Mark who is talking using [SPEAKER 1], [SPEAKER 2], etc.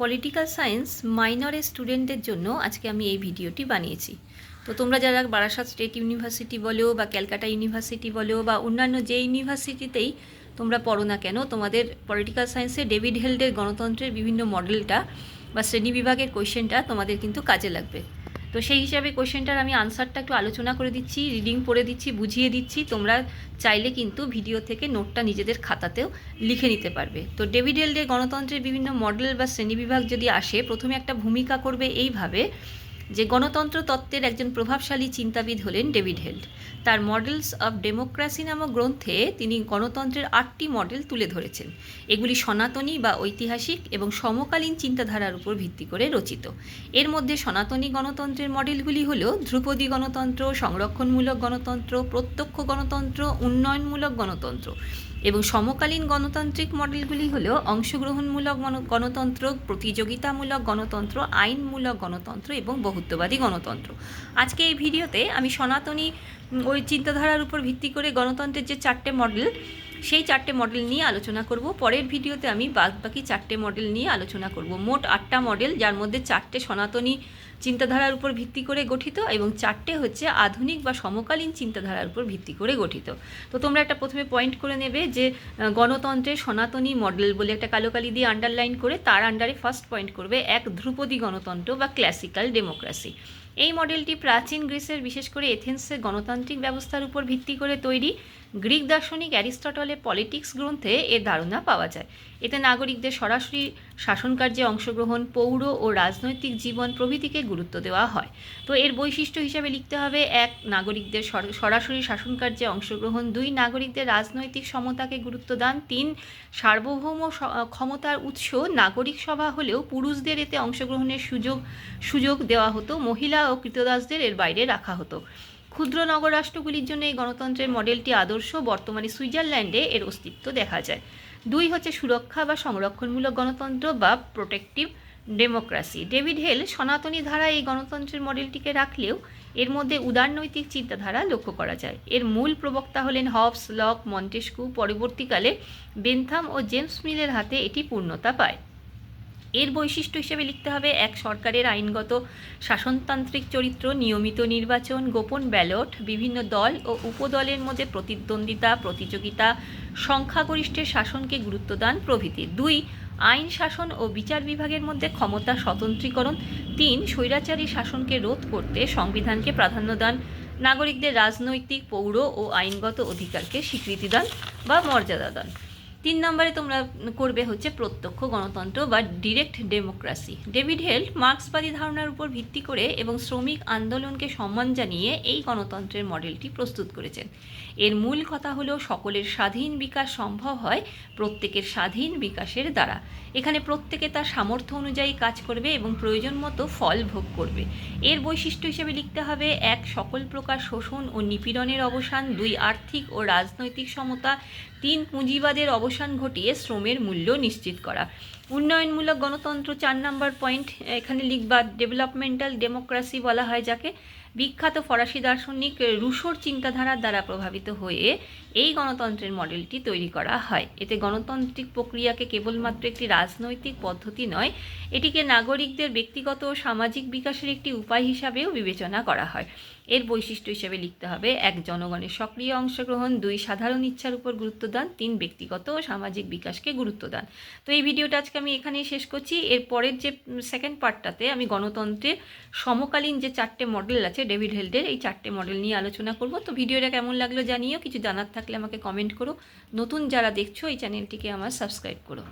[SPEAKER 1] Political science মাইনরের স্টুডেন্টদের জন্য আজকে আমি এই ভিডিওটি বানিয়েছি। তো তোমরা যারা বারাসাত স্টেট ইউনিভার্সিটি বলো বা ক্যালকাটা ইউনিভার্সিটি বলো বা অন্যান্য যে ইউনিভার্সিটিতেই তোমরা পড়ো না কেন, তোমাদের পলিটিক্যাল সায়েন্সে ডেভিড হেল্ডের গণতন্ত্রের বিভিন্ন মডেলটা বা শ্রেণি বিভাগের কোয়েশ্চেনটা তোমাদের কিন্তু কাজে লাগবে। তো সেই হিসাবে কোয়েশ্চেনটার আমি আনসারটা একটু আলোচনা করে দিচ্ছি রিডিং পড়ে দিচ্ছি, বুঝিয়ে দিচ্ছি। তোমরা চাইলে কিন্তু ভিডিও থেকে নোটটা নিজেদের খাতাতেও লিখে নিতে পারবে। তো ডেভিডেল ডে গণতন্ত্রের বিভিন্ন মডেল বা শ্রেণীবিভাগ যদি আসে, প্রথমে একটা ভূমিকা করবে এইভাবে যে গণতন্ত্র তত্ত্বের একজন প্রভাবশালী চিন্তাবিদ হলেন ডেভিড হেল্ড। তার মডেলস অব ডেমোক্রাসি নামক গ্রন্থে তিনি গণতন্ত্রের আটটি মডেল তুলে ধরেছেন। এগুলি সনাতনী বা ঐতিহাসিক এবং সমকালীন চিন্তাধারার উপর ভিত্তি করে রচিত। এর মধ্যে সনাতনী গণতন্ত্রের মডেলগুলি হল ধ্রুপদী গণতন্ত্র, সংরক্ষণমূলক গণতন্ত্র, প্রত্যক্ষ গণতন্ত্র, উন্নয়নমূলক গণতন্ত্র। এবং সমকালীন গণতান্ত্রিক মডেলগুলি হল অংশগ্রহণমূলক গণতন্ত্র, প্রতিযোগিতামূলক গণতন্ত্র, আইনমূলক গণতন্ত্র এবং বহুত্ববাদী গণতন্ত্র। আজকে এই ভিডিওতে আমি সনাতনী ওই চিন্তাধারার উপর ভিত্তি করে গণতন্ত্রের যে চারটে মডেল সেই চারটে মডেল নিয়ে আলোচনা করব। পরের ভিডিওতে আমি বাকি চারটে মডেল নিয়ে আলোচনা করব। মোট আটটা মডেল যার মধ্যে চারটে সনাতনী চিন্তাধারার উপর ভিত্তি করে গঠিত এবং চারটে হচ্ছে আধুনিক বা সমকালীন চিন্তাধারার উপর ভিত্তি করে গঠিত। তো তোমরা একটা প্রথমে পয়েন্ট করে নেবে যে গণতন্ত্রের সনাতনী মডেল বলে একটা কালো কালি দিয়ে আন্ডারলাইন করে তার আন্ডারে ফার্স্ট পয়েন্ট করবে এক ধ্রুপদী গণতন্ত্র বা ক্লাসিক্যাল ডেমোক্রেসি এই মডেলটি প্রাচীন গ্রিসের, বিশেষ করে এথেন্সের গণতান্ত্রিক ব্যবস্থার উপর ভিত্তি করে তৈরি গ্রিক দার্শনিক অ্যারিস্টটলের পলিটিক্স গ্রন্থে এর ধারণা পাওয়া যায়। এতে নাগরিকদের সরাসরি শাসনকার্যে অংশগ্রহণ, পৌর ও রাজনৈতিক জীবন প্রভৃতিকে গুরুত্ব দেওয়া হয়। তো এর বৈশিষ্ট্য হিসাবে লিখতে হবে, এক, নাগরিকদের সরাসরি শাসনকার্যে অংশগ্রহণ, দুই, নাগরিকদের রাজনৈতিক সমতাকে গুরুত্ব দান, তিন, সার্বভৌম ক্ষমতার উৎস, নাগরিক সভা হলেও পুরুষদের এতে অংশগ্রহণের সুযোগ সুযোগ দেওয়া হতো, মহিলা ও কৃতদাসদের এর বাইরে রাখা হতো। ক্ষুদ্র নগরাষ্ট্রগুলির জন্য এই গণতন্ত্রের মডেলটি আদর্শ, বর্তমানে সুইজারল্যান্ডে এর অস্তিত্ব দেখা যায়। দুই হচ্ছে সুরক্ষা বা সংরক্ষণমূলক গণতন্ত্র বা প্রোটেক্টিভ ডেমোক্রাসি ডেভিড হেল সনাতনী ধারা এই গণতন্ত্রের মডেলটিকে রাখলেও এর মধ্যে উদারনৈতিক চিন্তাধারা লক্ষ্য করা যায়। এর মূল প্রবক্তা হলেন হবস, লক, মন্টেস্কু, পরবর্তীকালে বেনথাম ও জেমস মিলের হাতে এটি পূর্ণতা পায়। এর বৈশিষ্ট্য হিসেবে লিখতে হবে, এক সরকারের আইনগত শাসনতান্ত্রিক চরিত্র, নিয়মিত নির্বাচন, গোপন ব্যালট, বিভিন্ন দল ও উপদলের মধ্যে প্রতিদ্বন্দ্বিতা, প্রতিযোগিতা, সংখ্যাগরিষ্ঠের শাসনকে গুরুত্ব দান প্রভৃতি। দুই, আইন শাসন ও বিচার বিভাগের মধ্যে ক্ষমতা স্বতন্ত্রীকরণ। তিন, স্বৈরাচারী শাসনকে রোধ করতে সংবিধানকে প্রাধান্য দান। নাগরিকদের রাজনৈতিক, পৌর ও আইনগত অধিকারকে স্বীকৃতি দান বা মর্যাদা দান। তিন নম্বরে তোমরা করবে হচ্ছে প্রত্যক্ষ গণতন্ত্র বা ডিরেক্ট ডেমোক্রাসি ডেভিড হেল্ট মার্ক্সবাদী ধারণার উপর ভিত্তি করে এবং শ্রমিক আন্দোলনকে সম্মান জানিয়ে এই গণতন্ত্রের মডেলটি প্রস্তুত করেছেন। এর মূল কথা হলো সকলের স্বাধীন বিকাশ সম্ভব হয় প্রত্যেকের স্বাধীন বিকাশের দ্বারা। এখানে প্রত্যেকে তার সামর্থ্য অনুযায়ী কাজ করবে এবং প্রয়োজন মতো ফল ভোগ করবে। এর বৈশিষ্ট্য হিসেবে লিখতে হবে, এক, সকল প্রকার শোষণ ও নিপীড়নের অবসান, দুই, আর্থিক ও রাজনৈতিক সমতা, তিন, পুঁজিবাদের অবসান ঘটিয়ে শ্রমের মূল্য নিশ্চিত করা। উন্নয়নমূলক গণতন্ত্র চার নম্বর পয়েন্ট, এখানে লিখবা ডেভেলপমেন্টাল ডেমোক্রেসি বলা হয়, যাকে বিখ্যাত ফরাসি দার্শনিক রুশোর চিন্তাধারার দ্বারা প্রভাবিত হয়ে এই গণতন্ত্রের মডেলটি তৈরি করা হয়। এতে গণতান্ত্রিক প্রক্রিয়াকে কেবলমাত্র একটি রাজনৈতিক পদ্ধতি নয়, এটিকে নাগরিকদের ব্যক্তিগত ও সামাজিক বিকাশের একটি উপায় হিসাবেও বিবেচনা করা হয়। এর বৈশিষ্ট্য হিসেবে লিখতে হবে, এক জনগণের সক্রিয় অংশগ্রহণ, দুই সাধারণ ইচ্ছার উপর গুরুত্ব দান, তিন ব্যক্তিগত ও সামাজিক বিকাশকে গুরুত্ব দান। তো এই ভিডিওটা আজকে আমি এখানেই শেষ করছি। এর পরের যে সেকেন্ড পার্টটাতে আমি গণতন্ত্রের সমকালীন যে চারটে মডেল আছে ডেভিড হেলডের এই চারটে মডেল নিয়ে আলোচনা করব। তো ভিডিওটা কেমন লাগল জানিও। কিছু জানার থাকলে আমাকে কমেন্ট করো। নতুন যারা দেখছ, এই চ্যানেলটিকে আমার সাবস্ক্রাইব করো।